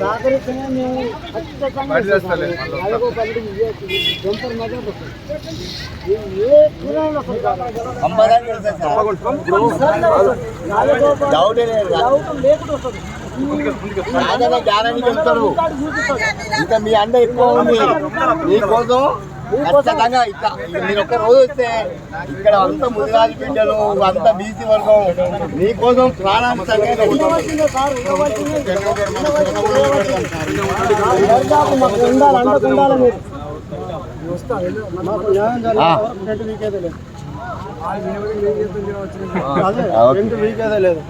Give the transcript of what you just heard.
సహకరిస్తేనే మేము ఖచ్చితంగా. జంపర్ మాత్రం. ఏ- లేకుండా వస్తుంది. చెప్తారు. ఇంకా మీ అండ ఎక్కువ ఉంది మీకోసం ఖచ్చితంగా ఇట్లా. ఇక మీరు ఒక్క రోజు వస్తే ఇక్కడ అంత ముదిరాజు బిడ్డలు అంత బీసీ వర్గం మీకోసం ప్రాణాన్ని లేదు.